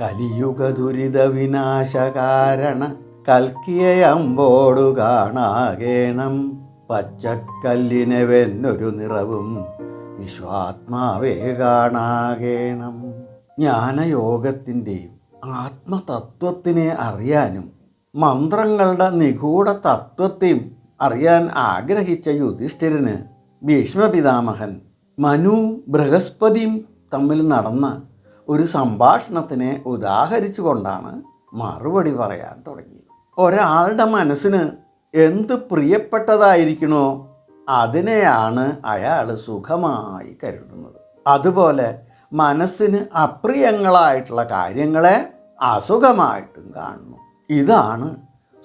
കലിയുഗ ദുരിത വിനാശകാരണ കൽക്കിയയമ്പോടു കാണാകേണം പച്ചക്കല്ലിനെ വെന്നൊരു നിറവും വിശ്വാത്മാവേ കാണാകേണം. ജ്ഞാനയോഗത്തിന്റെയും ആത്മതത്വത്തിനെ അറിയാനും മന്ത്രങ്ങളുടെ നിഗൂഢ തത്വത്തെയും അറിയാൻ ആഗ്രഹിച്ച യുധിഷ്ഠിരന് ഭീഷ്മപിതാമഹൻ മനു ബൃഹസ്പതിയും തമ്മിൽ നടന്ന ഒരു സംഭാഷണത്തിനെ ഉദാഹരിച്ചുകൊണ്ടാണ് മറുപടി പറയാൻ തുടങ്ങിയത്. ഒരാളുടെ മനസ്സിന് എന്ത് പ്രിയപ്പെട്ടതായിരിക്കണോ അതിനെയാണ് അയാൾ സുഖമായി കരുതുന്നത്. അതുപോലെ മനസ്സിന് അപ്രിയങ്ങളായിട്ടുള്ള കാര്യങ്ങളെ അസുഖമായിട്ടും കാണുന്നു. ഇതാണ്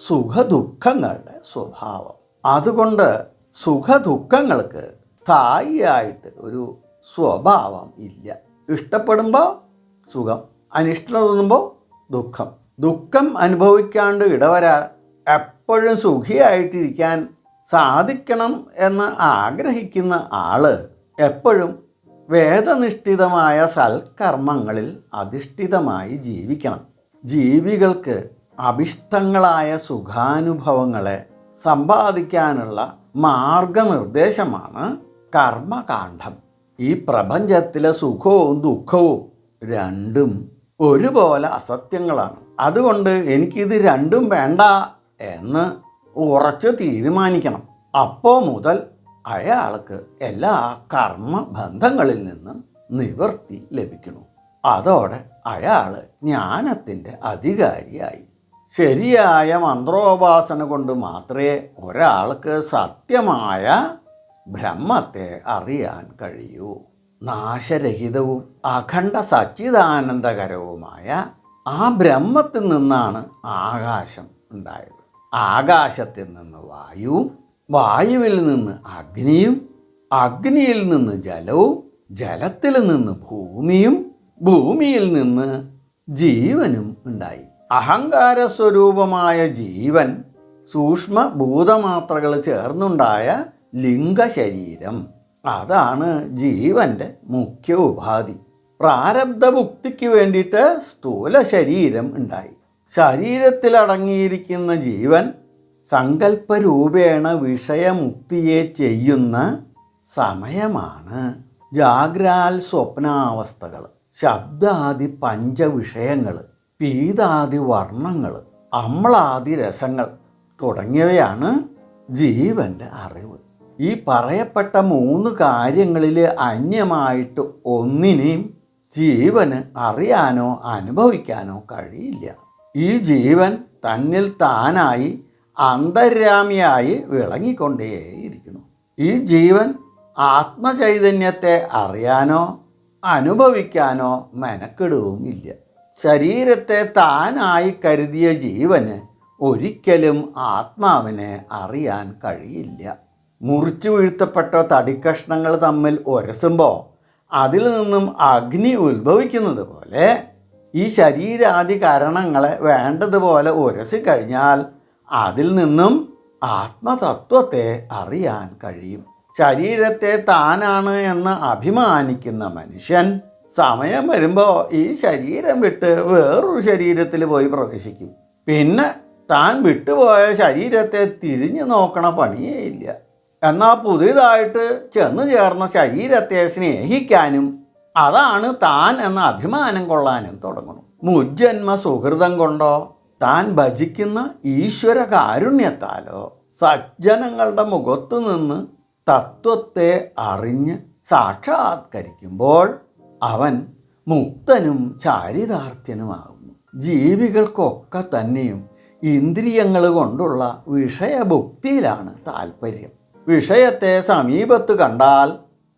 സുഖദുഃഖങ്ങളുടെ സ്വഭാവം. അതുകൊണ്ട് സുഖദുഃഖങ്ങൾക്ക് സ്ഥായിയായിട്ട് ഒരു സ്വഭാവം ഇല്ല. ഇഷ്ടപ്പെടുമ്പോൾ സുഖം. അനിഷ്ടത തോന്നുമ്പോൾ ദുഃഖം. ദുഃഖം അനുഭവിക്കാണ്ട് ഇടവരാ എപ്പോഴും സുഖിയായിട്ടിരിക്കാൻ സാധിക്കണം എന്ന് ആഗ്രഹിക്കുന്ന ആൾ എപ്പോഴും വേദനിഷ്ഠിതമായ സൽക്കർമ്മങ്ങളിൽ അധിഷ്ഠിതമായി ജീവിക്കണം. ജീവികൾക്ക് അഭിഷ്ടങ്ങളായ സുഖാനുഭവങ്ങളെ സമ്പാദിക്കാനുള്ള മാർഗനിർദ്ദേശമാണ് കർമ്മകാന്ഡം. ഈ പ്രപഞ്ചത്തിലെ സുഖവും ദുഃഖവും രണ്ടും ഒരുപോലെ അസത്യങ്ങളാണ്. അതുകൊണ്ട് എനിക്കിത് രണ്ടും വേണ്ട എന്ന് ഉറച്ച് തീരുമാനിക്കണം. അപ്പോൾ മുതൽ അയാൾക്ക് എല്ലാ കർമ്മ ബന്ധങ്ങളിൽ നിന്നും നിവൃത്തി ലഭിക്കുന്നു. അതോടെ അയാൾ ജ്ഞാനത്തിന്റെ അധികാരിയായി. ശരിയായ മന്ത്രോപാസന കൊണ്ട് മാത്രമേ ഒരാൾക്ക് സത്യമായ ബ്രഹ്മത്തെ അറിയാൻ കഴിയൂ. നാശരഹിതവും അഖണ്ഡ സച്ചിദാനന്ദകരവുമായ ആ ബ്രഹ്മത്തിൽ നിന്നാണ് ആകാശം ഉണ്ടായത്. ആകാശത്തിൽ നിന്ന് വായുവും വായുവിൽ നിന്ന് അഗ്നിയും അഗ്നിയിൽ നിന്ന് ജലവും ജലത്തിൽ നിന്ന് ഭൂമിയും ഭൂമിയിൽ നിന്ന് ജീവനും ഉണ്ടായി. അഹങ്കാര സ്വരൂപമായ ജീവൻ സൂക്ഷ്മ ഭൂതമാത്രകൾ ചേർന്നുണ്ടായ ലിംഗശരീരം. അതാണ് ജീവന്റെ മുഖ്യ ഉപാധി. പ്രാരബ്ധമുക്തിക്ക് വേണ്ടിയിട്ട് സ്ഥൂല ശരീരം ഉണ്ടായി. ശരീരത്തിലടങ്ങിയിരിക്കുന്ന ജീവൻ സങ്കല്പരൂപേണ വിഷയമുക്തിയെ ചെയ്യുന്ന സമയമാണ്. ജാഗ്രാൽ സ്വപ്നാവസ്ഥകൾ ശബ്ദാദി പഞ്ചവിഷയങ്ങൾ പീതാദി വർണങ്ങൾ അമ്ലാദി രസങ്ങൾ തുടങ്ങിയവയാണ് ജീവന്റെ അറിവ്. ഈ പറയപ്പെട്ട മൂന്ന് കാര്യങ്ങളിൽ അന്യമായിട്ട് ഒന്നിനെയും ജീവന് അറിയാനോ അനുഭവിക്കാനോ കഴിയില്ല. ഈ ജീവൻ തന്നിൽ താനായി അന്തര്യാമിയായി വിളങ്ങിക്കൊണ്ടേയിരിക്കുന്നു. ഈ ജീവൻ ആത്മചൈതന്യത്തെ അറിയാനോ അനുഭവിക്കാനോ മെനക്കെടുവുമില്ല. ശരീരത്തെ താനായി കരുതിയ ജീവന് ഒരിക്കലും ആത്മാവിനെ അറിയാൻ കഴിയില്ല. മുറിച്ചു വീഴ്ത്തപ്പെട്ട തടിക്കഷ്ണങ്ങൾ തമ്മിൽ ഉരസുമ്പോൾ അതിൽ നിന്നും അഗ്നി ഉത്ഭവിക്കുന്നത് പോലെ ഈ ശരീരാദി കാരണങ്ങളെ വേണ്ടതുപോലെ ഉരസി കഴിഞ്ഞാൽ അതിൽ നിന്നും ആത്മതത്വത്തെ അറിയാൻ കഴിയും. ശരീരത്തെ താനാണ് എന്ന് അഭിമാനിക്കുന്ന മനുഷ്യൻ സമയം വരുമ്പോൾ ഈ ശരീരം വിട്ട് വേറൊരു ശരീരത്തിൽ പോയി പ്രവേശിക്കും. പിന്നെ താൻ വിട്ടുപോയ ശരീരത്തെ തിരിഞ്ഞു നോക്കണ പണിയേ ഇല്ല. എന്നാൽ പുതിയതായിട്ട് ചെന്നു ചേർന്ന ശരീരത്തെ സ്നേഹിക്കാനും അതാണ് താൻ എന്ന അഭിമാനം കൊള്ളാനും തുടങ്ങുന്നു. മുജ്ജന്മ സുഹൃതം കൊണ്ടോ താൻ ഭജിക്കുന്ന ഈശ്വര കാരുണ്യത്താലോ സജ്ജനങ്ങളുടെ മുഖത്തു നിന്ന് തത്വത്തെ അറിഞ്ഞ് സാക്ഷാത്കരിക്കുമ്പോൾ അവൻ മുക്തനും ചാരിതാർത്ഥ്യനുമാകുന്നു. ജീവികൾക്കൊക്കെ തന്നെയും ഇന്ദ്രിയങ്ങൾ കൊണ്ടുള്ള വിഷയഭുക്തിയിലാണ് താല്പര്യം വിഷയത്തെ സമീപത്ത് കണ്ടാൽ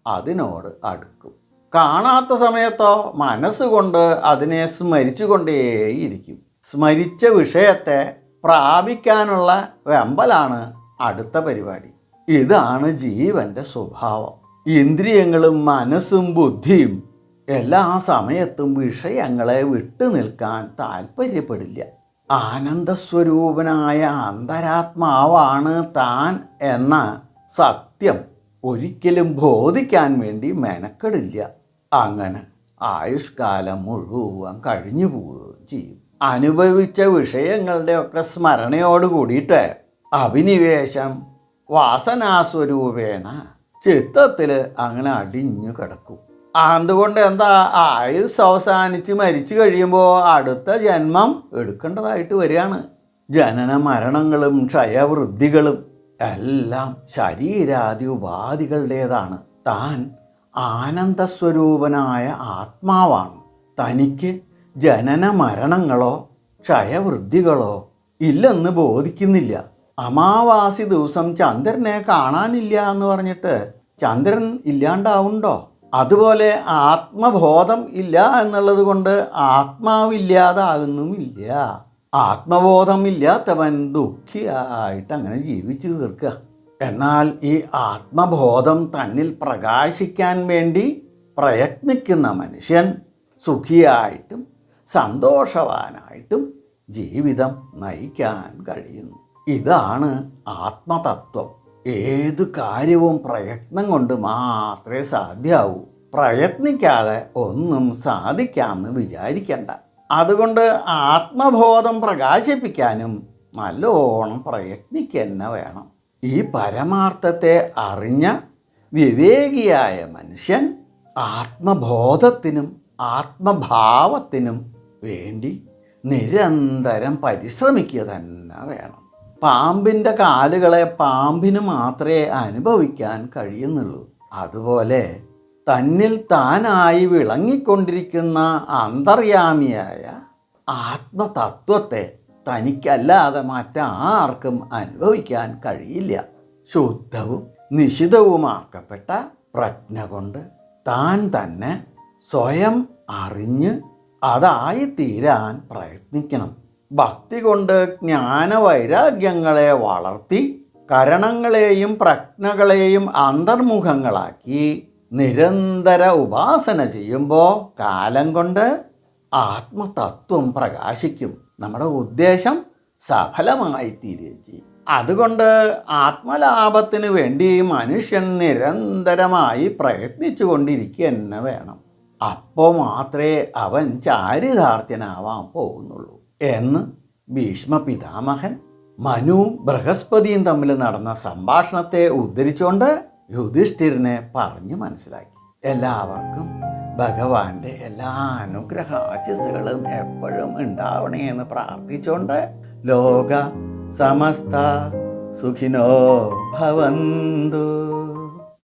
അതിനോട് അടുക്കും. കാണാത്ത സമയത്തോ മനസ്സുകൊണ്ട് അതിനെ സ്മരിച്ചുകൊണ്ടേയിരിക്കും. സ്മരിച്ച വിഷയത്തെ പ്രാപിക്കാനുള്ള വെമ്പലാണ് അടുത്ത പരിപാടി. ഇതാണ് ജീവന്റെ സ്വഭാവം. ഇന്ദ്രിയങ്ങളും മനസ്സും ബുദ്ധിയും എല്ലാ സമയത്തും വിഷയങ്ങളെ വിട്ടു നിൽക്കാൻ താല്പര്യപ്പെടില്ല ആനന്ദസ്വരൂപനായ അന്തരാത്മാവാണ് താൻ എന്ന സത്യം ഒരിക്കലും ബോധിക്കാൻ വേണ്ടി മെനക്കെടില്ല. അങ്ങനെ ആയുഷ്കാലം മുഴുവൻ കഴിഞ്ഞു പോവുകയും ചെയ്യും. അനുഭവിച്ച വിഷയങ്ങളുടെ വിഷയങ്ങളുടെയൊക്കെ സ്മരണയോട് കൂടിയിട്ട് അഭിനിവേശം വാസനാസ്വരൂപേണ ചിത്തത്തിൽ അങ്ങനെ അടിഞ്ഞു കിടക്കും. അതുകൊണ്ട് എന്താ ആയുസ് അവസാനിച്ച് മരിച്ചു കഴിയുമ്പോൾ അടുത്ത ജന്മം എടുക്കേണ്ടതായിട്ട് വരികയാണ്. ജനന മരണങ്ങളും ക്ഷയവൃദ്ധികളും എല്ലാം ശരീരാദി ഉപാധികളുടേതാണ് താൻ ആനന്ദസ്വരൂപനായ ആത്മാവാണ്. തനിക്ക് ജനന മരണങ്ങളോ ക്ഷയവൃദ്ധികളോ ഇല്ലെന്ന് ബോധിക്കുന്നില്ല. അമാവാസി ദിവസം ചന്ദ്രനെ കാണാനില്ല എന്ന് പറഞ്ഞിട്ട് ചന്ദ്രൻ ഇല്ലാണ്ടാവുണ്ടോ? അതുപോലെ ആത്മബോധം ഇല്ല എന്നുള്ളത് കൊണ്ട് ആത്മാവില്ലാതാകുന്നുമില്ല. ആത്മബോധം ഇല്ലാത്തവൻ ദുഃഖിയായിട്ട് അങ്ങനെ ജീവിച്ചു തീർക്കുക. എന്നാൽ ഈ ആത്മബോധം തന്നിൽ പ്രകാശിക്കാൻ വേണ്ടി പ്രയത്നിക്കുന്ന മനുഷ്യൻ സുഖിയായിട്ടും സന്തോഷവാനായിട്ടും ജീവിതം നയിക്കാൻ കഴിയുന്നു. ഇതാണ് ആത്മതത്വം. ഏത് കാര്യവും പ്രയത്നം കൊണ്ട് മാത്രമേ സാധ്യമാവൂ പ്രയത്നിക്കാതെ ഒന്നും സാധിക്കാമെന്ന് വിചാരിക്കണ്ട. അതുകൊണ്ട് ആത്മബോധം പ്രകാശിപ്പിക്കാനും നല്ലോണം പ്രയത്നിക്കുക വേണം. ഈ പരമാർത്ഥത്തെ അറിഞ്ഞ വിവേകിയായ മനുഷ്യൻ ആത്മബോധത്തിനും ആത്മഭാവത്തിനും വേണ്ടി നിരന്തരം പരിശ്രമിക്കുക തന്നെ വേണം. പാമ്പിന്റെ കാലുകളെ പാമ്പിന് മാത്രമേ അനുഭവിക്കാൻ കഴിയുന്നുള്ളൂ. അതുപോലെ തന്നിൽ താനായി വിളങ്ങിക്കൊണ്ടിരിക്കുന്ന അന്തർയാമിയായ ആത്മതത്വത്തെ തനിക്കല്ലാതെ മറ്റാർക്കും അനുഭവിക്കാൻ കഴിയില്ല. ശുദ്ധവും നിശിതവുമാക്കപ്പെട്ട പ്രജ്ഞ കൊണ്ട് താൻ തന്നെ സ്വയം അറിഞ്ഞ് അതായി തീരാൻ പ്രയത്നിക്കണം. ഭക്തി കൊണ്ട് ജ്ഞാനവൈരാഗ്യങ്ങളെ വളർത്തി കരണങ്ങളെയും പ്രജ്ഞകളെയും അന്തർമുഖങ്ങളാക്കി നിരന്തര ഉപാസന ചെയ്യുമ്പോൾ കാലം കൊണ്ട് ആത്മതത്വം പ്രകാശിക്കും. നമ്മുടെ ഉദ്ദേശം സഫലമായി തീരുകയും ചെയ്യും. അതുകൊണ്ട് ആത്മലാഭത്തിന് വേണ്ടി മനുഷ്യൻ നിരന്തരമായി പ്രയത്നിച്ചു കൊണ്ടിരിക്കുക തന്നെ വേണം. അപ്പോൾ മാത്രമേ അവൻ ചാരിതാർത്ഥ്യനാവാൻ പോകുന്നുള്ളൂ എന്ന് ഭീഷ്മ പിതാമഹൻ മനുവും ബൃഹസ്പതിയും തമ്മിൽ നടന്ന സംഭാഷണത്തെ ഉദ്ധരിച്ചുകൊണ്ട് യുധിഷ്ഠിരനെ പറഞ്ഞു മനസ്സിലാക്കി. എല്ലാവർക്കും ഭഗവാന്റെ എല്ലാ അനുഗ്രഹ ആശിസുകളും എപ്പോഴും ഉണ്ടാവണേ എന്ന് പ്രാർത്ഥിച്ചുകൊണ്ട് ലോക സമസ്ത സുഖിനോ ഭവന്തു.